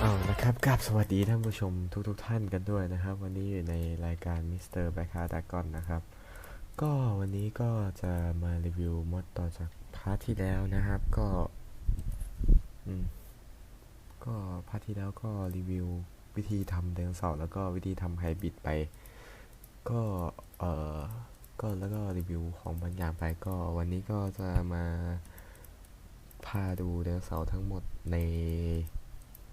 เอานะครับกราบสวัสดีท่านผู้ชมทุกๆทท่านกันด้วยนะครับ วันนี้อยู่ในรายการมิสเตอร์แบคาดากอนนะครับ ก็วันนี้ก็จะมารีวิวมอดต่อจากพาร์ทที่แล้วนะครับก็อืมก็พาร์ทที่แล้วก็รีวิววิธีทำไดโนเสาร์แล้วก็วิธีทำไฮบริดไป ก็เอ่อ ก็แล้วก็รีวิวของบางอย่างไปก็วันนี้ก็จะมาพาดูไดโนเสาร์ทั้งหมดใน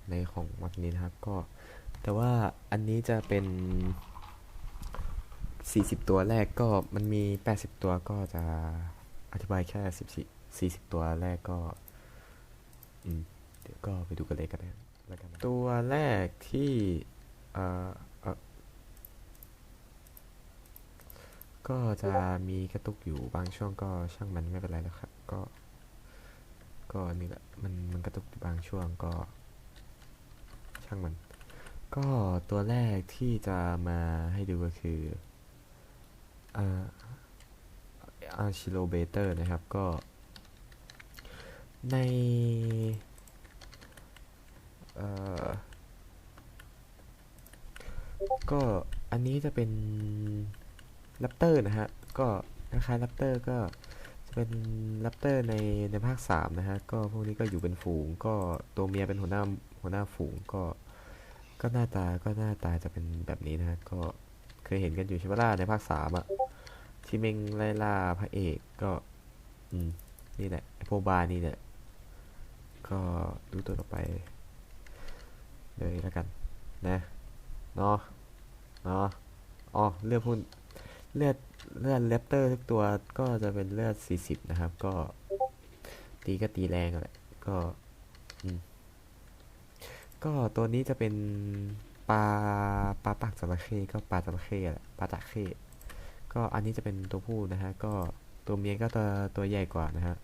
ในของวัดนี้นะครับก็ แต่ว่าอันนี้จะเป็น 40 ตัวแรกก็มันมี 80 ตัวก็จะอธิบายแค่ 14 40 ตัวแรกก็อืมเดี๋ยวก็ไปดูกันเลยกันนะแล้วกันตัวแรกที่อ่อเอ่อ ก็จะมีกระตุกอยู่บางช่วงก็ช่างมันไม่เป็นไรแล้วครับ ก็ ก็นี่แหละมันมันกระตุกอยู่บางช่วงก็ ช่างมัน ก็ตัวแรกที่จะมาให้ดูก็คืออาร์ชิโลเบเตอร์นะครับก็ ในเอ่อก็อันนี้จะเป็น แรปเตอร์นะฮะ ก็คล้ายๆแรปเตอร์ก็จะเป็นแรปเตอร์ในในภาค3นะฮะ ก็พวกนี้ก็อยู่เป็นฝูง ก็ตัวเมียเป็นหัวหน้าหัวหน้าฝูงก็ ก็หน้าตาก็หน้าตาจะเป็นแบบนี้นะฮะ ก็เคยเห็นกันอยู่ใช่ไหมล่ะในภาคสามอะที่เมงไล่ล่าพระเอกก็ อืม นี่แหละไอโพบานี่แหละก็ดูตัวต่อไป เลยแล้วกัน นะเนาะเนาะอ๋อเลือดพุ่น เลือดเลือดเลปเตอร์ทุกตัวก็จะเป็นเลือด 40 นะครับ ก็ ตีก็ตีแรงแหละก็ก็ตัวนี้จะเป็นปลาปลาปากจระเข้ก็ปลาจระเข้แหละปลาจระเข้ก็อันนี้จะเป็นตัวผู้นะฮะก็ตัวเมียก็ตัวตัวใหญ่กว่านะฮะ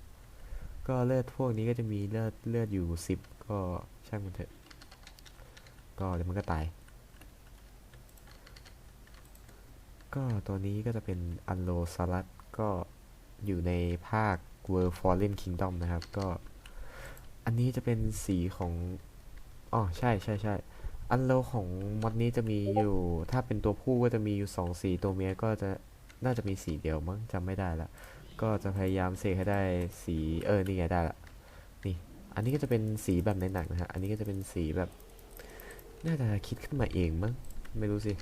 ก็เลือดพวกนี้ก็จะมีเลือดเลือดอยู่สิบก็ช่างมันเถอะ ก็เดี๋ยวมันก็ตาย ก็ตัวนี้ก็จะเป็นอันโลซารัสก็อยู่ในภาค World Fallen Kingdom นะครับ ก็ อันนี้จะเป็นสีของอ๋อใช่ใช่ใช่อันโลของมอดนี้จะมีอยู่ ถ้าเป็นตัวผู้ก็จะมีอยู่สองสีตัวเมียก็จะน่าจะมีสีเดียวมั้งจำไม่ได้ละก็จะพยายามเสกให้ได้สีเออนี่ไงได้ละนี่ อันนี้ก็จะเป็นสีแบบในหนังนะฮะอันนี้ก็จะเป็นสีแบบ น่าจะคิดขึ้นมาเองมั้งไม่รู้สิ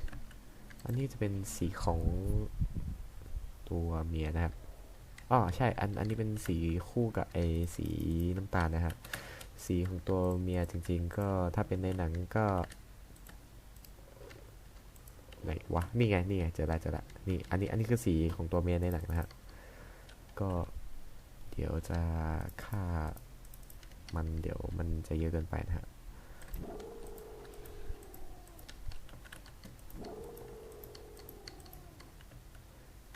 อันนี้จะเป็นสีของตัวเมียนะครับอ๋อใช่ อัน อันนี้เป็นสีคู่กับไอสีน้ำตาลนะครับ สีของตัวเมียจริง ๆ ก็ถ้าเป็นในหนังก็ไหนวะ นี่ไง นี่ไง เจอละเจอละนี่ อันนี้ อันนี้คือสีของตัวเมียในหนังนะฮะ ก็เดี๋ยวจะฆ่ามันเดี๋ยวมันจะเยอะเกินไปนะฮะ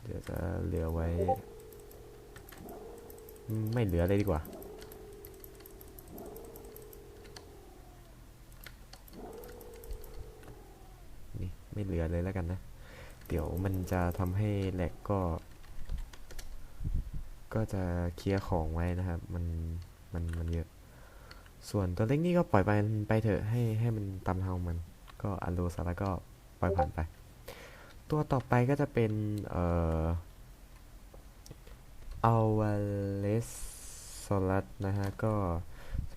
เดี๋ยวจะเหลือไว้ ไม่เหลือเลยดีกว่า นี่ ไม่เหลือเลยแล้วกันนะ เดี๋ยวมันจะทำให้แหลกก็ ก็จะเคลียร์ของไว้นะครับ มัน มัน มันเยอะ ส่วนตัวเล็กนี่ก็ปล่อยไปไปเถอะ ให้ให้มันตามทางมัน ก็อันโลซาระก็ปล่อยผ่านไป ตัวต่อไปก็จะเป็น เอ่ออัลวาเลสโซลัสนะฮะ ก็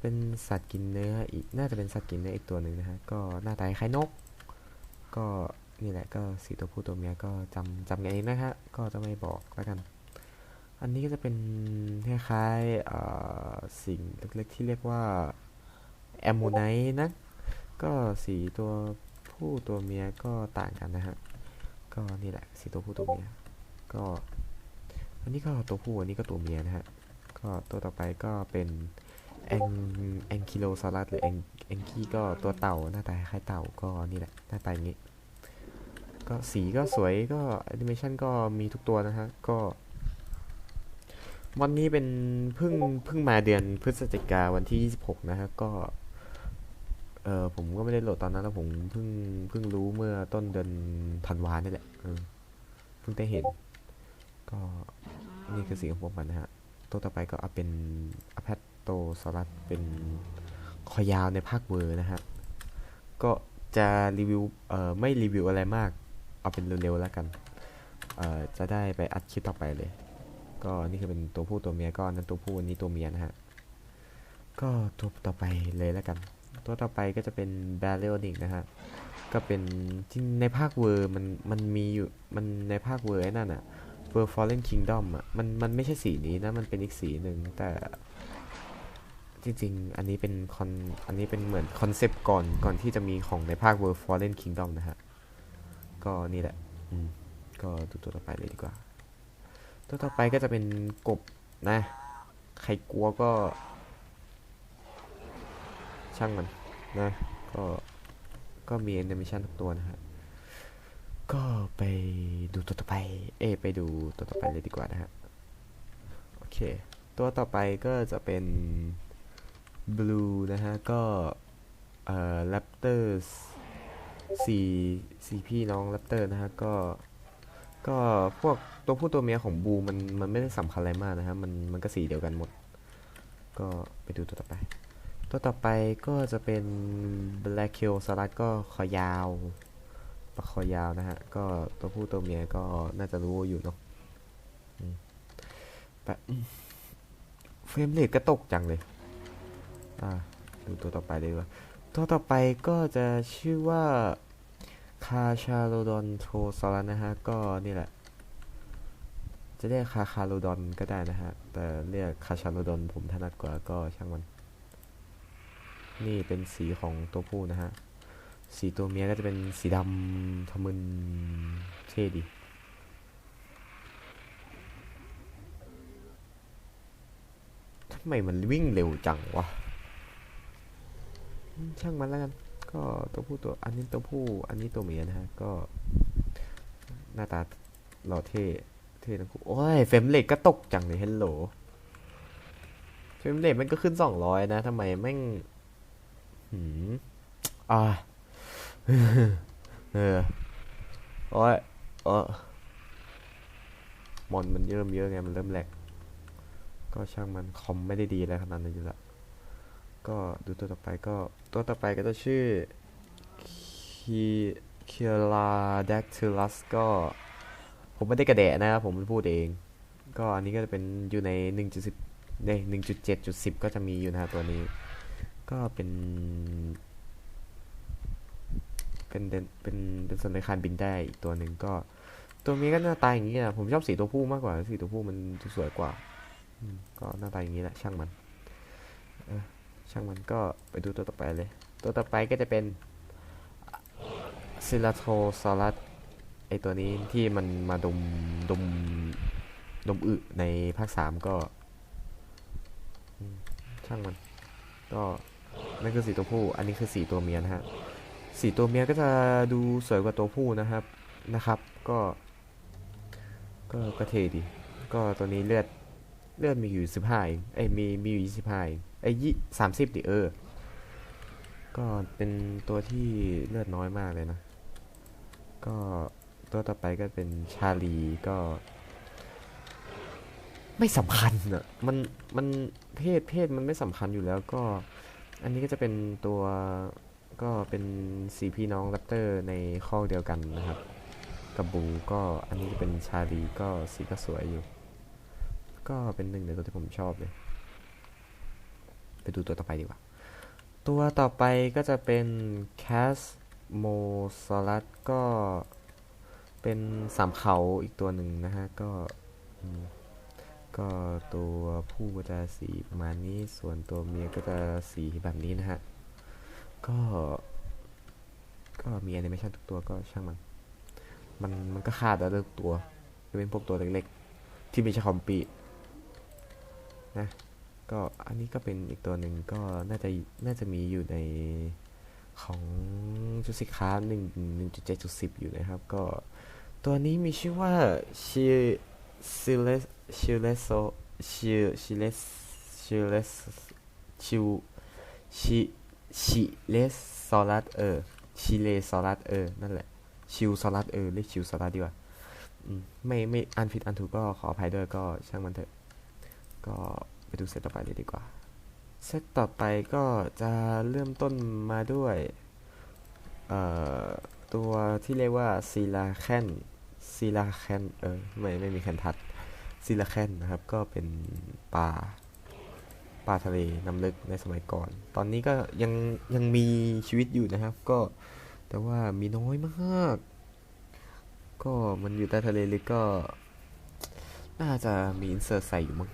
เป็นสัตว์กินเนื้ออีก น่าจะเป็นสัตว์กินเนื้ออีกตัวหนึ่งนะฮะ ก็หน้าตาคล้ายนก ก็นี่แหละก็สีตัวผู้ตัวเมียก็จำจำกันเองนะฮะ ก็จะไม่บอกแล้วกัน อันนี้ก็จะเป็นคล้ายๆสิ่งเล็กๆที่เรียกว่าแอมโมไนนะ ก็สีตัวผู้ตัวเมียก็ต่างกันนะฮะ ก็นี่แหละสีตัวผู้ตัวเมียก็อันนี้ก็ตัวผู้อันนี้ก็ตัวเมียนะฮะก็ตัวต่อไปก็เป็นแองแองคิโลซารัสหรือแองแองคี้ก็ตัวเต่าหน้าตาคล้ายเต่าก็นี่แหละหน้าตาอย่างนี้ ก็สีก็สวยก็แอนิเมชันก็มีทุกตัวนะฮะก็วันนี้เป็นเพิ่งเพิ่งมาเดือนพฤศจิกาวันที่ 26 นะฮะก็ เออผมก็ไม่ได้โหลดตอนนั้นแล้วผมเพิ่งเพิ่งรู้เมื่อต้นเดือนธันวาเนี่ยแหละเออเพิ่งได้เห็น ก็นี่คือสีของพวกมันนะฮะ ตัวต่อไปก็เอาเป็นอ p พ t โตซอรัสเป็นคอยาวในภาคเวอร์นะฮะ ก็จะรีวิวเอ่อไม่รีวิวอะไรมาก เอาเป็นเร็วๆแล้วกัน เอ่อจะได้ไปอัดคลิปต่อไปเลย ก็นี่คือเป็นตัวผู้ตัวเมียก็อันนั้นตัวผู้อันนี้ตัวเมียนะฮะ ก็ตัวต่อไปเลยแล้วกัน ตัวต่อไปก็จะเป็น b a r i o n i c นะฮะก็เป็นจริงในภาคเวอร์มันมันมีอยู่มันในภาคเวอร์นั่นอะเวอร์ Fallen Kingdom อะมันมันไม่ใช่สีนี้นะ มันเป็นอีกสีหนึ่งแต่จริงๆ อันนี้เป็นคอนอันนี้เป็นเหมือนคอนเซปต์ก่อนก่อนที่จะมีของในภาค World Fallen Kingdom นะฮะ ก็นี่แหละ อืม ก็ดูตัวต่อไปเลยดีกว่า ตัวต่อไปก็จะเป็นกบนะ ใครกลัวก็ ช่างมัน นะก็ก็มีแอนิเมชันทุกตัวนะฮะก็ไปดูตัวต่อไป เอไปดูตัวต่อไปเลยดีกว่านะฮะ โอเค ตัวต่อไปก็จะเป็น Blue นะฮะ ก็ เอ่อ Raptors สี่สี่พี่น้อง Raptor นะฮะ ก็ ก็พวกตัวผู้ตัวเมียของบูมันมันไม่ได้สำคัญอะไรมากนะฮะ มันมันก็สีเดียวกันหมด ก็ไปดูตัวต่อไป ตัวต่อไปก็จะเป็น Black k i l l สลัดก็คอยาวปากคอยาวนะฮะ ก็ตัวผู้ตัวเมียก็น่าจะรู้อยู่เนาะแบบอืมเฟรมเรทก็ตกจังเลย อ่า ดูตัวต่อไปเลยว่า ตัวต่อไปก็จะชื่อว่าคาชาโลดอนโทซอรัสนะฮะ ก็นี่แหละ จะเรียกคาคาโลดอนก็ได้นะฮะ แต่เรียกคาชาโลดอนผมถนัดกว่าก็ช่างมัน นี่เป็นสีของตัวผู้นะฮะ สีตัวเมียก็จะเป็นสีดำทะมึนเท่ดีทำไมมันวิ่งเร็วจังวะ ช่างมันแล้วกัน ก็ตัวผู้ตัว อันนี้ตัวผู้ อันนี้ตัวเมียนะฮะ ก็ หน้าตาหล่อเท่เท่ทั้งคู่ โอ้ย เฟมเรทก็ตกจังเลยเฮลโหลเฟมเรทมันก็ขึ้นสองร้อยนะทำไมแม่ง อ่าเออโอ้ยเออมอนมันเริ่มเยอะไง มันเริ่มแหลก ก็ช่างมันคอมไม่ได้ดีอะไรขนาดนั้นอยู่ละ ก็ดูตัวต่อไปก็ ตัวต่อไปก็จะชื่อคีเคียลาแดกทิลัสก็ ผมไม่ได้กระแดะนะครับผมพูดเอง ก็อันนี้ก็จะเป็นอยู่ใน 1.10 ใน 1.7.10 ก็จะมีอยู่นะฮะตัวนี้ ก็เป็น เป็นเดนเป็นเป็นสัตว์เลื้อยคานบินได้อีกตัวหนึ่งก็ ตัวนี้ก็หน้าตาอย่างนี้นะผมชอบสีตัวผู้มากกว่าสีตัวผู้มันสวยกว่าก็หน้าตาอย่างนี้แหละช่างมันช่างมันก็ไปดูตัวต่อไปเลย ตัวต่อไปก็จะเป็นซิลาโทซอรัสไอตัวนี้ที่มันมาดมดมดมอึในภาคสามก็ช่างมัน ก็ นั่นคือสีตัวผู้ อันนี้คือสีตัวเมียนะฮะ สีตัวเมียก็จะดูสวยกว่าตัวผู้นะครับ นะครับ ก็ ก็ก็เทดี ก็ตัวนี้เลือด เลือดมีอยู่สิบห้าเอ้ย มี มีอยู่ยี่สิบห้าเองเอ้ยยี่สามสิบดิเออ ก็เป็นตัวที่เลือดน้อยมากเลยนะ ก็ตัวต่อไปก็เป็นชาลีก็ ไม่สำคัญอะมัน มันเพศเพศมันไม่สำคัญอยู่แล้วก็ อันนี้ก็จะเป็นตัวก็เป็นสีพี่น้องแรปเตอร์ในข้อเดียวกันนะครับกับบูก็อันนี้จะเป็นชาลีก็สีก็สวยอยู่ ก็เป็นหนึ่งในตัวที่ผมชอบเลย ไปดูตัวต่อไปดีกว่า ตัวต่อไปก็จะเป็นแคสโมซอลัสก็เป็นสามเขาอีกตัวหนึ่งนะฮะ ก็ ก็ตัวผู้ก็จะสีประมาณนี้ ส่วนตัวเมียก็จะสีแบบนี้นะฮะ ก็ ก็มีแอนิเมชันทุกตัวก็ช่างมัน มันมันก็คาดแล้วทุกตัวจะเป็นพวกตัวเล็กๆ ที่ไม่ใช่คอมปีนะ ก็อันนี้ก็เป็นอีกตัวหนึ่งก็น่าจะน่าจะมีอยู่ในของจุดสิค้าหนึ่งหนึ่งจุดเจ็ดจุดสิบอยู่นะครับ ก็ตัวนี้มีชื่อว่าชิชิเลส ชิเลโซชิชิเลสชิเลสชิวชิชิเลสซอรัสเออชิเลซอรัสเออนั่นแหละชิวซอรัสเออเรียกชิวซอรัสดีกว่าอืมไม่ไม่อันผิดอันถูกก็ขออภัยด้วยก็ช่างมันเถอะ ก็ไปดูเซตต่อไปเลยดีกว่า เซตต่อไปก็จะเริ่มต้นมาด้วยเอ่อตัวที่เรียกว่าซีลาแคนซีลาแคนเออไม่ไม่มีแคนทัด ซีลาแคนนะครับ ก็เป็นปลาปลาทะเลน้ำลึกในสมัยก่อน ตอนนี้ก็ยังยังมีชีวิตอยู่นะครับ ก็แต่ว่ามีน้อยมาก ก็มันอยู่ใต้ทะเลลึกก็ น่าจะมีอินเสิร์ตใส่อยู่มั้ง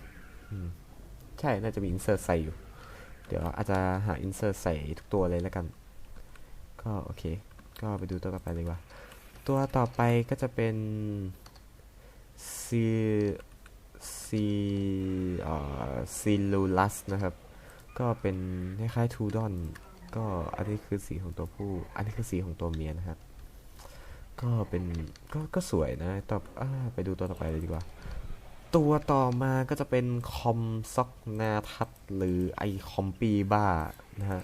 ใช่น่าจะมีอินเสิร์ตใส่อยู่ เดี๋ยวอาจจะหาอินเสิร์ตใส่ทุกตัวเลยแล้วกัน ก็โอเค ก็ไปดูตัวต่อไปเลยว่า ตัวต่อไปก็จะเป็นซี ซีเอ่อซิลูลัสนะครับ ก็เป็นคล้ายๆทูดอน ก็อันนี้คือสีของตัวผู้ อันนี้คือสีของตัวเมียนะครับ ก็เป็นก็ก็สวยนะต่อไปดูตัวต่อไปเลยดีกว่า ตัวต่อมาก็จะเป็นคอมซ็อกนาทัศหรือไอคอมปีบ้านะฮะ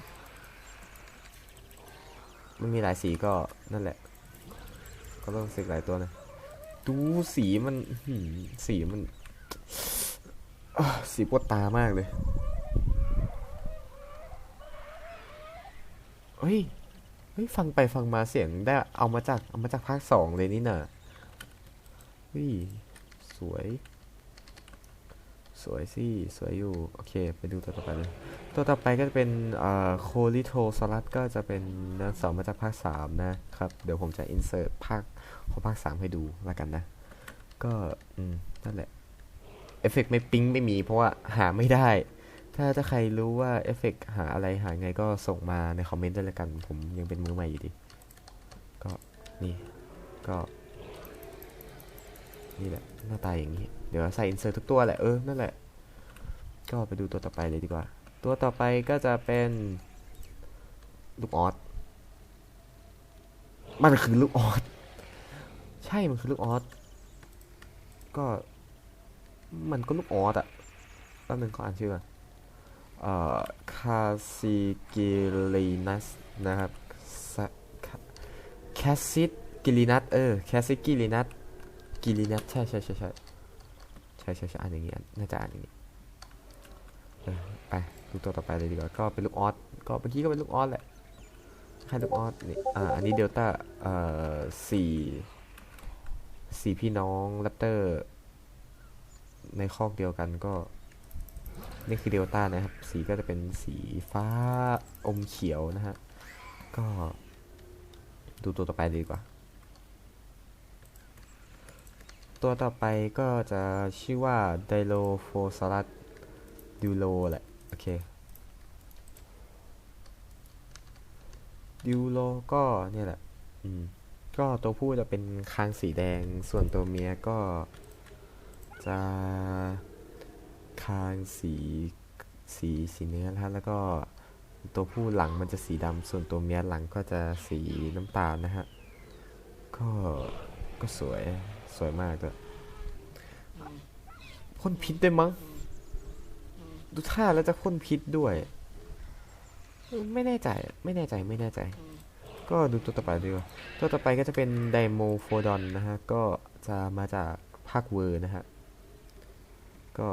มันมีหลายสีก็นั่นแหละ ก็ต้องสึกหลายตัวนะ ดูสีมันสีมัน สีปวดตามากเลย เฮ้ย เฮ้ย ฟังไปฟังมาเสียงได้เอามาจาก เอามาจากภาคสองเลยนี่น่ะ เฮ้ย สวย สวยสิ สวยอยู่ โอเค ไปดูตัวต่อไปเลย ตัวต่อไปก็จะเป็นโคลิโทสลัดก็จะเป็นนางสาวมาจากภาค3นะครับ เดี๋ยวผมจะอินเสิร์ตภาคของภาค3ให้ดูแล้วกันนะ ก็ อืม นั่นแหละ เอฟเฟกต์ไม่ปิ๊งไม่มี เพราะว่าหาไม่ได้ ถ้าถ้าใครรู้ว่าเอฟเฟกต์หาอะไรหาไงก็ส่งมาในคอมเมนต์ด้วยละกัน ผมยังเป็นมือใหม่อยู่ดี ก็นี่ก็ นี่แหละหน้าตาอย่างนี้ เดี๋ยวใส่อินเสิร์ตทุกตัวแหละเออนั่นแหละ ก็ไปดูตัวต่อไปเลยดีกว่า ตัวต่อไปก็จะเป็นลูกออสมันคือลูกออสใช่มันคือลูกออสก็ มันก็ลูกออสอะแป๊บนึงขออ่านชื่อก่อนเอ่อคาซิกิลินัสนะครับแคสซิกิลินัสเออแคสซิกิลินัสกิลินัสใช่ใช่ใช่ใช่ใช่ใช่ใช่อ่านอย่างงี้น่าจะอ่านอย่างงี้เออไปดูตัวต่อไปเลยดีกว่าก็เป็นลูกออสก็เมื่อกี้ก็เป็นลูกออสแหละให้ลูกออสนี่อ่าอันนี้เดลต้าเอ่อสี่สี่พี่น้องแรปเตอร์ ในคอกเดียวกันก็นี่คือเดลต้านะครับ สีก็จะเป็นสีฟ้าอมเขียวนะฮะ ก็ดูตัวต่อไปดีกว่า ตัวต่อไปก็จะชื่อว่าไดโลโฟซ a รัสดิโลแหละ โอเคดิวโลก็เนี่ยแหละ อืม ก็ตัวผู้จะเป็นคางสีแดง ส่วนตัวเมียก็ จะคางสีสีสีเนื้อนะฮะแล้วก็ตัวผู้หลังมันจะสีดำส่วนตัวเมียหลังก็จะสีน้ำตาลนะฮะ ก็ก็สวยสวยมากด้วยพ่นพิษด้วยมั้ง ดูท่าแล้วจะพ่นพิษด้วย ไม่แน่ใจไม่แน่ใจไม่แน่ใจ ก็ดูตัวต่อไปดีกว่าตัวต่อไปก็จะเป็นไดโมโฟดอนนะฮะ ก็จะมาจากภาคเวอร์นะฮะ ก็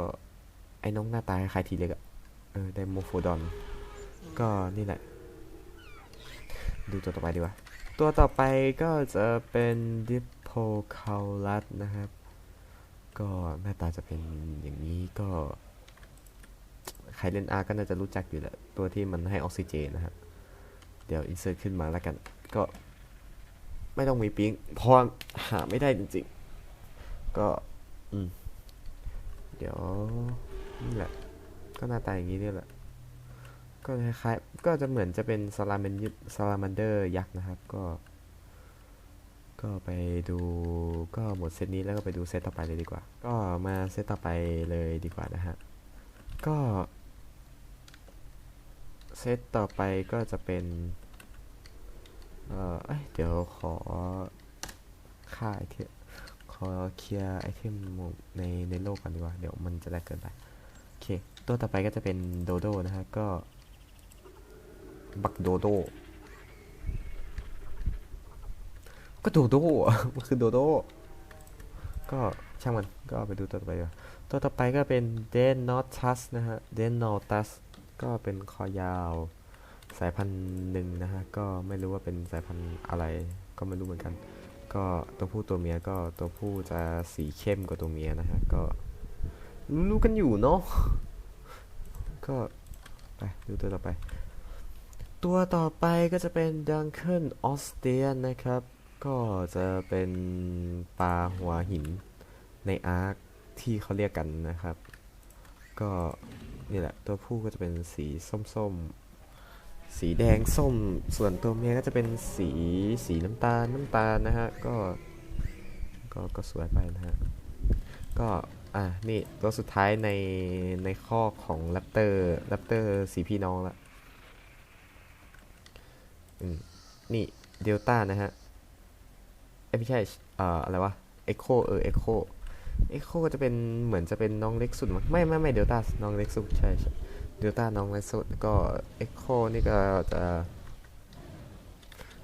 ไอ้น้องหน้าตาคล้ายทีเล็กอะเออไดโมโฟดอน ก็นี่แหละ ดูตัวต่อไปดีกว่า ตัวต่อไปก็จะเป็นดิปโพคาลัสนะครับ ก็หน้าตาจะเป็นอย่างนี้ก็ใครเล่นอาร์ก็น่าจะรู้จักอยู่แหละ ตัวที่มันให้ออกซิเจนนะฮะเดี๋ยวอินเสิร์ตขึ้นมาแล้วกัน ก็ไม่ต้องมีปิ๊งพราะหาไม่ได้จริงๆ ก็ อืม เดี๋ยวนี่แหละ ก็หน้าตาอย่างนี้นี่แหละ ก็คล้ายๆก็จะเหมือนจะเป็นซาลาเมนซาลามันเดอร์ยักษ์นะครับ ก็ ก็ไปดูก็หมดเซตนี้แล้วก็ไปดูเซตต่อไปเลยดีกว่า ก็มาเซตต่อไปเลยดีกว่านะฮะ ก็เซตต่อไปก็จะเป็น เอ่อเดี๋ยวขอค่าไอเทม ขอเคลียร์ไอเทมในในโลกกันดีกว่า เดี๋ยวมันจะแลกเกินไป โอเค ตัวต่อไปก็จะเป็นโดโดนะฮะ ก็ บักโดโด ก็โดโดมันคือโดโด ก็ช่างมัน ก็ไปดูตัวต่อไปดีกว่า ตัวต่อไปก็เป็น d e n n o t u s นะฮะ d e n n o t u s ก็เป็นคอยาวสายพันธุ์หนึ่งนะฮะ ก็ไม่รู้ว่าเป็นสายพันธุ์อะไร ก็ไม่รู้เหมือนกัน ก็ตัวผู้ตัวเมียก็ตัวผู้จะสีเข้มกว่าตัวเมียนะฮะ ก็รู้กันอยู่เนาะ ก็ไปดูตัวต่อไป ตัวต่อไปก็จะเป็นดังเคิลออสเตียนนะครับ ก็จะเป็นปลาหัวหินในอาร์คที่เขาเรียกกันนะครับ ก็นี่แหละตัวผู้ก็จะเป็นสีส้มๆ สีแดงส้มส่วนตัวเมียก็จะเป็นสีสีน้ำตาลน้ำตาลนะฮะก็ก็ก็สวยไปนะฮะก็อะนี่ตัวสุดท้ายในในข้อของแรปเตอร์แรปเตอร์สีพี่น้องละอืมนี่เดลต้านะฮะไม่ใช่เอ่ออะไรวะเอ็กโคเออเอ็กโคเอ็กโคจะเป็นเหมือนจะเป็นน้องเล็กสุดมั้งไม่ไม่ไม่เดลต้าน้องเล็กสุดใช่ใช่ ดลต้าน้องเล็กสุดก็เอ็กโคนี่ก็จะ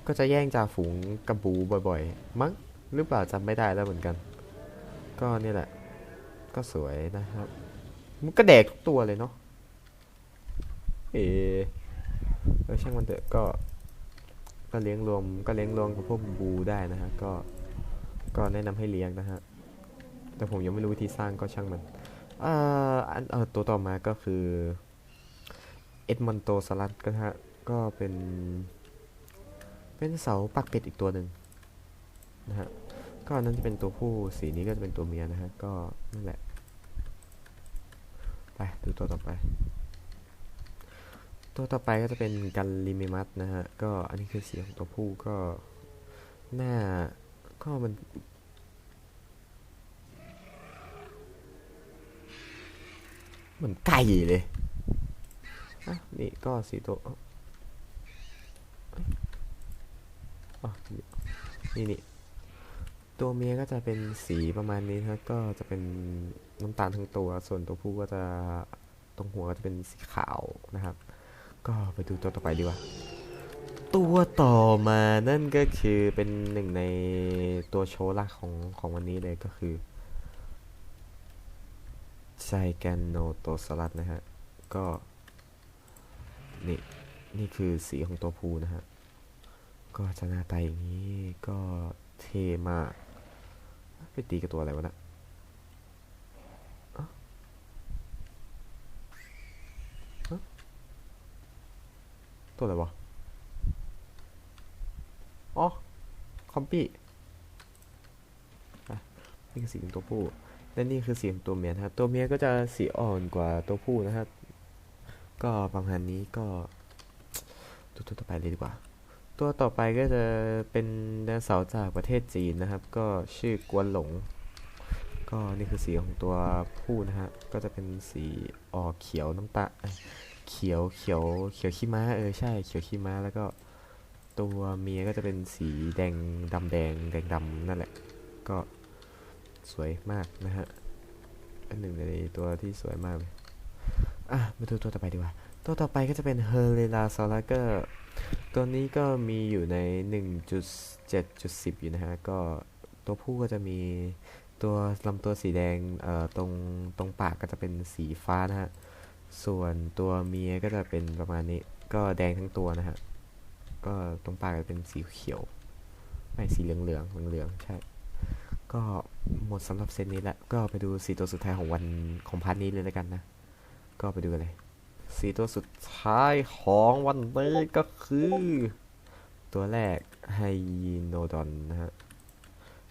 ก็จะแย่งจ่าฝูงกระบูบ่อยๆ มั้งหรือเปล่าจำไม่ได้แล้วเหมือนกัน ก็นี่แหละ ก็สวยนะครับ มันก็แดกทุกตัวเลยเนาะเออเออช่างมันเถอะก็ ก็เลี้ยงรวมก็เลี้ยงรวมกับพวกบูได้นะฮะก็ก็แนะนำให้เลี้ยงนะฮะแต่ผมยังไม่รู้วิธีสร้างก็ช่างมันเอ่ออันเออตัวต่อมาก็คือ เอ็ดมอนโตสลัดก็ฮะก็เป็น เป็นเสาปักเป็ดอีกตัวหนึ่งนะฮะก็นั้นจะเป็นตัวผู้สีนี้ก็จะเป็นตัวเมียนะฮะก็นั่นแหละ ไปดูตัวต่อไป ตัวต่อไปก็จะเป็นกันลิเมมัสนะฮะก็อันนี้คือสีของตัวผู้ก็หน้าก็มันเหมือนไก่เลย อะนี่ก็สีตัวอ๋อนี่นี่ตัวเมียก็จะเป็นสีประมาณนี้นะครับก็จะเป็นน้ำตาลทั้งตัว ส่วนตัวผู้ก็จะตรงหัวก็จะเป็นสีขาวนะครับ ก็ไปดูตัวต่อไปดีกว่าตัวต่อมานั่นก็คือเป็นหนึ่งในตัวโชว์หลักของของวันนี้เลยก็คือไซแกนโนโตสลัดนะฮะ ก็ นี่นี่คือสีของตัวผู้นะฮะ ก็จะหน้าตาอย่างนี้ก็เทมากไปตีกับตัวอะไรวะนะฮะตัวอะไรวะ อ๋อ คอมปี้นี่คือสีของตัวผู้และนี่คือสีของตัวเมียนะครับ ตัวเมียก็จะสีอ่อนกว่าตัวผู้นะครับ ก็ประมาณนี้ก็ตัวต่อไปเลยดีกว่า ตัวต่อไปก็จะเป็นไดโนเสาร์จากประเทศจีนนะครับ ก็ชื่อกวนหลง ก็นี่คือสีของตัวผู้นะฮะ ก็จะเป็นสีออกเขียวน้ำตาเขียวเขียวเขียวขี้ม้าเออใช่เขียวขี้ม้าแล้วก็ตัวเมียก็จะเป็นสีแดงดำแดงแดงดำนั่นแหละ ก็สวยมากนะฮะเป็นหนึ่งในตัวที่สวยมากเลย อะมาดูตัวต่อไปดีกว่า ตัวต่อไปก็จะเป็นเฮอร์เรลาซอลาเกอร์ตัวนี้ก็มีอยู่ใน 1.7.10 อยู่นะฮะ ก็ตัวผู้ก็จะมีตัวลำตัวสีแดงเอ่อตรงตรงปากก็จะเป็นสีฟ้านะฮะ ส่วนตัวเมียก็จะเป็นประมาณนี้ ก็แดงทั้งตัวนะฮะ ก็ตรงปากจะเป็นสีเขียว ไม่สีเหลืองเหลืองเหลืองเหลืองใช่ ก็หมดสำหรับเซตนี้แล้ว ก็ไปดูสีตัวสุดท้ายของวันของพาร์ทนี้เลยแล้วกันนะ ก็ไปดูกันเลยสีตัวสุดท้ายของวันนี้ก็คือ ตัวแรกไฮยีโนดอนนะฮะ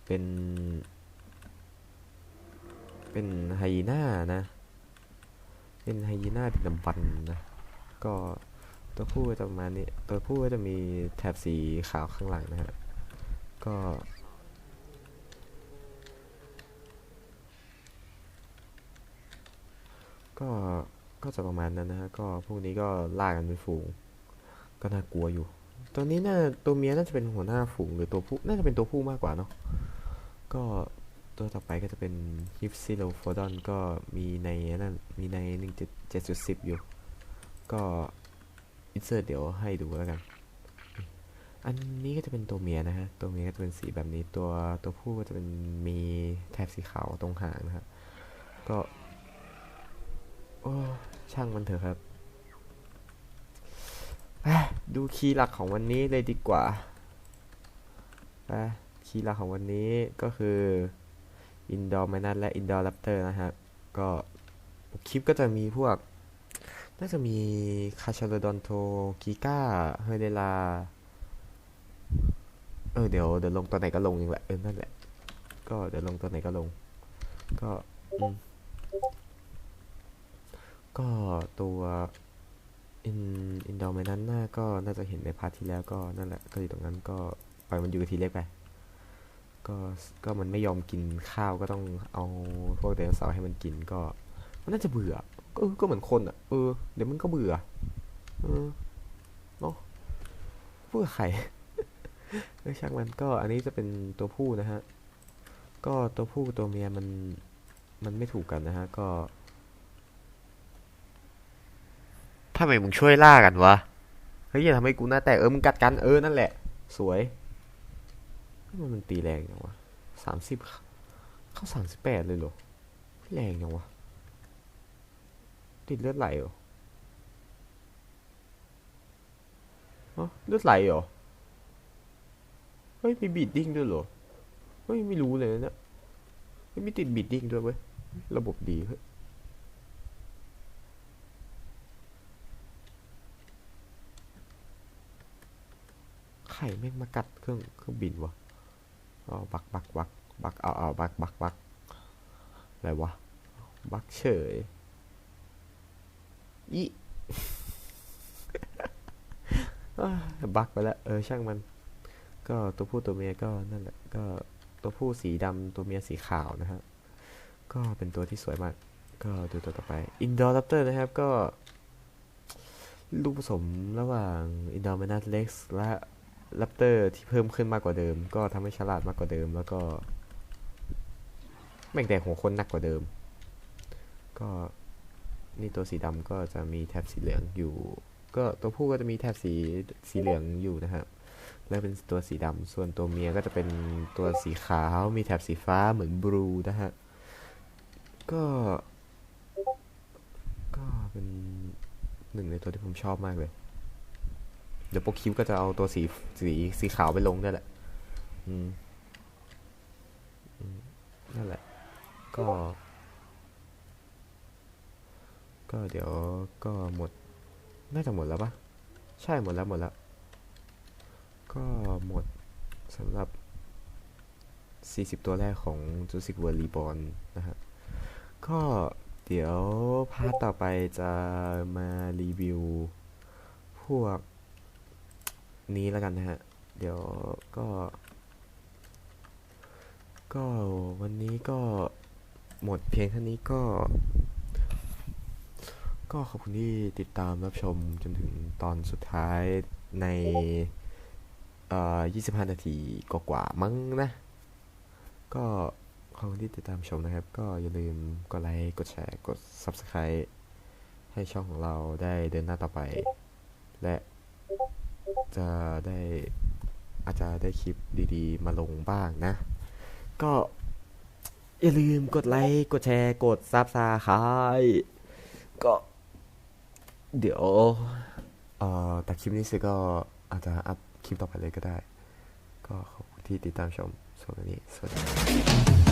เป็น เป็นไฮยีน่านะ เป็นไฮยีน่าดึกำบรรพ์นะ ก็ตัวผู้จะประมาณนี้ ตัวผู้ก็จะมีแถบสีขาวข้างหลังนะฮะ ก็ก็ ก็จะประมาณนั้นนะฮะก็พวกนี้ก็ล่ากันเป็นฝูง ก็น่ากลัวอยู่ ตัวนี้น่าตัวเมียน่าจะเป็นหัวหน้าฝูงหรือตัวผู้น่าจะเป็นตัวผู้มากกว่าเนาะก็ตัวต่อไปก็จะเป็นฮิปซิโลโฟดอนก็มีในนั่นมีในหนึ่งจุดเจ็ดจุดสิบอยู่ ก็อินเสิร์ตเดี๋ยวให้ดูแล้วกัน อันนี้ก็จะเป็นตัวเมียนะฮะ ตัวเมียก็จะเป็นสีแบบนี้ ตัวตัวผู้ก็จะเป็นมีแถบสีขาวตรงหางนะครับก็ โอ้ ช่างมันเถอะครับ ดูคีย์หลักของวันนี้เลยดีกว่าคีย์หลักของวันนี้ก็คือ Indoor m a n u s และ Indoor Raptor นะครับ ก็คลิปก็จะมีพวก น่าจะมีคาชาโลดอนโทกิก้าเฮเดลา เออเดี๋ยวเดี๋ยวลงตัวไหนก็ลงเองแหละ เออนั่นแหละ ก็เดี๋ยวลงตัวไหนก็ลง ก็อืม ก็ตัวอินอินดอร์แมนนั้นน่าก็น่าจะเห็นในพาร์ทที่แล้วก็นั่นแหละก็อยู่ตรงนั้นก็ปล่อยมันอยู่กับทีเล็กไปก็ก็มันไม่ยอมกินข้าวก็ต้องเอาพวกไดโนเสาร์ให้มันกินก็ มันน่าจะเบื่อก็ก็เหมือนคนอะเออเดี๋ยวมันก็เบื่อเออเนาะเบื่อใครเออช่างมันก็อันนี้จะเป็นตัวผู้นะฮะก็ตัวผู้ตัวเมียมันมันไม่ถูกกันนะฮะก็ ทำไมมึงช่วยล่ากันวะ เฮ้ยอย่าทำให้กูหน้าแตกเออมึงกัดกันเออนั่นแหละ สวย มันตีแรงยังวะสามสิบเข้าสามสิบแปดเลยเหรอแรงยังวะติดเลือดไหลเหรอเลือดไหลเหรอ เฮ้ยมีบีดดิ้งด้วยเหรอ เฮ้ยไม่รู้เลยนะเนี่ยเฮ้ยมีติดบีดดิ้งด้วยเว้ย ระบบดีเฮ้ย ข่แม่งมากัดเครื่องเครื่องบินวะอ๋อบักบักบักบักเอาเอาบักบักบักอะไรวะ บักเฉยอีอ่าบักไปแล้ว เออ ช่างมัน ก็ตัวผู้ตัวเมียก็นั่นแหละ ก็ตัวผู้สีดำตัวเมียสีขาวนะฮะ ก็เป็นตัวที่สวยมาก ก็ดูตัวต่อไป Indoor Raptor นะครับ ก็ ลูกผสมระหว่าง Indominus Rex และ แรปเตอร์ที่เพิ่มขึ้นมากกว่าเดิม ก็ทำให้ฉลาดมากกว่าเดิม แล้วก็ แม่งแดงหัวคนหนักกว่าเดิม ก็นี่ตัวสีดำก็จะมีแถบสีเหลืองอยู่ ก็ตัวผู้ก็จะมีแถบสีสีเหลืองอยู่นะครับแล้วเป็นตัวสีดำส่วนตัวเมียก็จะเป็นตัวสีขาว มีแถบสีฟ้าเหมือนบลูนะฮะ ก็ ก็เป็นหนึ่งในตัวที่ผมชอบมากเลย เดี๋ยวโปรคิวก็จะเอาตัวสีสีสีขาวไปลงด้วยแหละ อืมนั่นแหละ ก็ ก็เดี๋ยวก็หมด น่าจะหมดแล้วปะใช่หมดแล้วหมดแล้ว ก็หมดสำหรับ 40 ตัวแรกของ Jurassic World Reborn นะฮะ ก็เดี๋ยวพาร์ทต่อไปจะมารีวิว พวก นี้แล้วกันนะฮะ เดี๋ยวก็ ก็วันนี้ก็หมดเพียงเท่านี้ก็ ก็ขอบคุณที่ติดตามรับชมจนถึงตอนสุดท้ายในเอ่อ25 นาทีกว่าๆมั้งนะ ก็ขอบคุณที่ติดตามชมนะครับ ก็อย่าลืมกดไลค์ กดแชร์ กด Subscribe ให้ช่องของเราได้เดินหน้าต่อไป และ จะได้อาจจะได้คลิปดีๆ มาลงบ้างนะ ก็อย่าลืมกดไลค์กดแชร์กดซับสไครต์ก็ เดี๋ยวเอ่อแต่คลิปนี้สร็จก็อาจจะอัพคลิปต่อไปเลยก็ได้ ก็ขอบคุณที่ติดตามชมสวัสดีสวัสดี